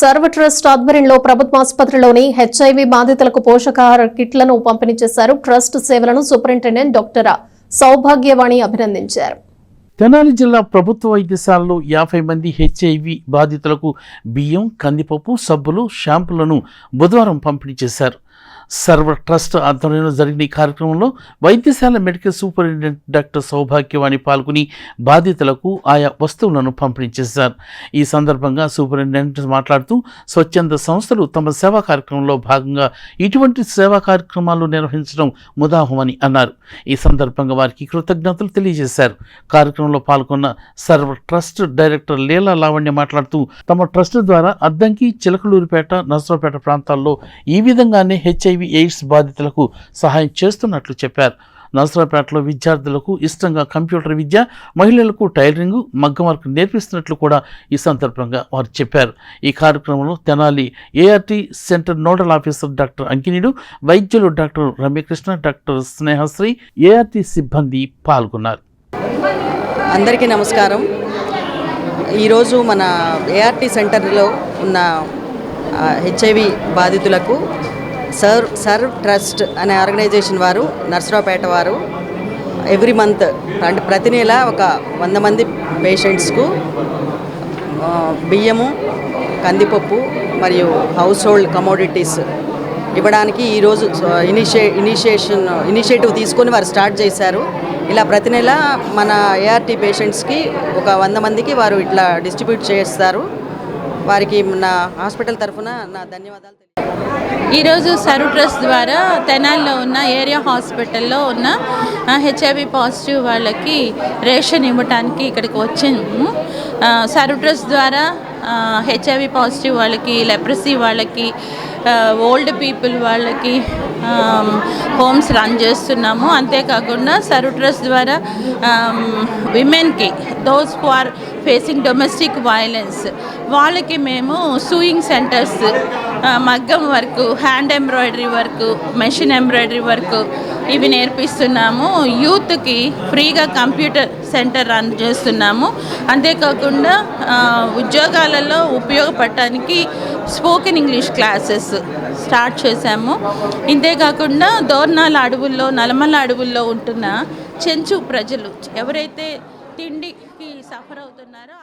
సర్వ ట్రస్ట్ ఆధ్వర్యంలో ప్రభుత్వ ఆసుపత్రిలోని హెచ్ఐవి బాధితులకు పోషకాహార కిట్లను పంపిణీ చేశారు. ట్రస్ట్ సేవలను సూపరింటెండెంట్ డాక్టర్ సౌభాగ్యవాణి అభినందించారు. తెనాలి జిల్లా ప్రభుత్వ వైద్యశాలలో యాభై మంది హెచ్ఐవి బాధితులకు బియ్యం కందిపప్పు సబ్బులు షాంపులను బుధవారం పంపిణీ చేశారు. సర్వ ట్రస్ట్ ఆధ్వర్యంలో జరిగిన ఈ కార్యక్రమంలో వైద్యశాల మెడికల్ సూపరింటెండెంట్ డాక్టర్ సౌభాగ్యవాణి పాల్గొని బాధితులకు ఆయా వస్తువులను పంపిణీ చేశారు. ఈ సందర్భంగా సూపరింటెండెంట్ మాట్లాడుతూ స్వచ్ఛంద సంస్థలు తమ సేవా కార్యక్రమంలో భాగంగా ఇటువంటి సేవా కార్యక్రమాలు నిర్వహించడం ముదాహమని అన్నారు. ఈ సందర్భంగా వారికి కృతజ్ఞతలు తెలియజేశారు. కార్యక్రమంలో పాల్గొన్న సర్వ ట్రస్ట్ డైరెక్టర్ లీలా లావణ్య మాట్లాడుతూ తమ ట్రస్ట్ ద్వారా అద్దంకి చిలకలూరుపేట నర్సరావుపేట ప్రాంతాల్లో ఈ విధంగానే హెచ్ఐవి ఎయిడ్స్ బాధితులకు సహాయం చేస్తున్నట్లు చెప్పారు. నర్సరాపేటలో విద్యార్థులకు ఇష్టంగా కంప్యూటర్ విద్య మహిళలకు టైలరింగ్ మగ్గం వర్క్ నేర్పిస్తున్నట్లు కూడా ఈ సందర్భంగా వారు చెప్పారు. ఈ కార్యక్రమంలో Tenali ART centre nodal officer doctor Ankineedu వైద్యులు doctor Ramyakrishna doctor Snehasri ART సిబ్బంది పాల్గొన్నారు. అందరికీ నమస్కారం. ఈరోజు మన ఏఆర్టీ సెంటర్లో ఉన్న హెచ్ఐవి బాధితులకు సర్వ్ సర్వ్ ట్రస్ట్ అనే ఆర్గనైజేషన్ వారు నర్సరావుపేట వారు ఎవ్రీ మంత్ అంటే ప్రతి నెల ఒక వంద మంది పేషెంట్స్కు బియ్యము కందిపప్పు మరియు హౌస్ హోల్డ్ కమోడిటీస్ ఇవ్వడానికి ఈరోజు ఇనిషియే ఇనిషియేషన్ ఇనిషియేటివ్ తీసుకొని వారు స్టార్ట్ చేశారు. ఇలా ప్రతి నెల మన ఏఆర్టీ పేషెంట్స్కి ఒక వంద మందికి వారు ఇట్లా డిస్ట్రిబ్యూట్ చేస్తారు. వారికి నా హాస్పిటల్ తరఫున నా ధన్యవాదాలు ఈరోజు సరు ట్రస్ట్ ద్వారా తెనాల్లో ఉన్న ఏరియా హాస్పిటల్లో ఉన్న హెచ్ఐవి పాజిటివ్ వాళ్ళకి రేషన్ ఇవ్వటానికి ఇక్కడికి వచ్చాము. సరు ట్రస్ట్ ద్వారా హెచ్ఐవి పాజిటివ్ వాళ్ళకి లెప్రసీ వాళ్ళకి ఓల్డ్ పీపుల్ వాళ్ళకి హోమ్స్ రన్ చేస్తున్నాము. అంతేకాకుండా సరు ట్రస్ట్ ద్వారా విమెన్కి those for are facing domestic violence వాళ్ళకి మేము సూయింగ్ సెంటర్స్ మగ్గం work hand embroidery work machine embroidery work ఇవి నేర్పిస్తున్నాము. యూత్కి ఫ్రీగా కంప్యూటర్ సెంటర్ రన్ చేస్తున్నాము. అంతేకాకుండా ఉద్యోగాలలో ఉపయోగపడటానికి స్పోకెన్ ఇంగ్లీష్ క్లాసెస్ స్టార్ట్ చేశాము. ఇంతేకాకుండా దోర్నాల అడవుల్లో నలమల అడవుల్లో ఉంటున్న చెంచు ప్రజలు ఎవరైతే తిండికి సఫర్ అవుతున్నారో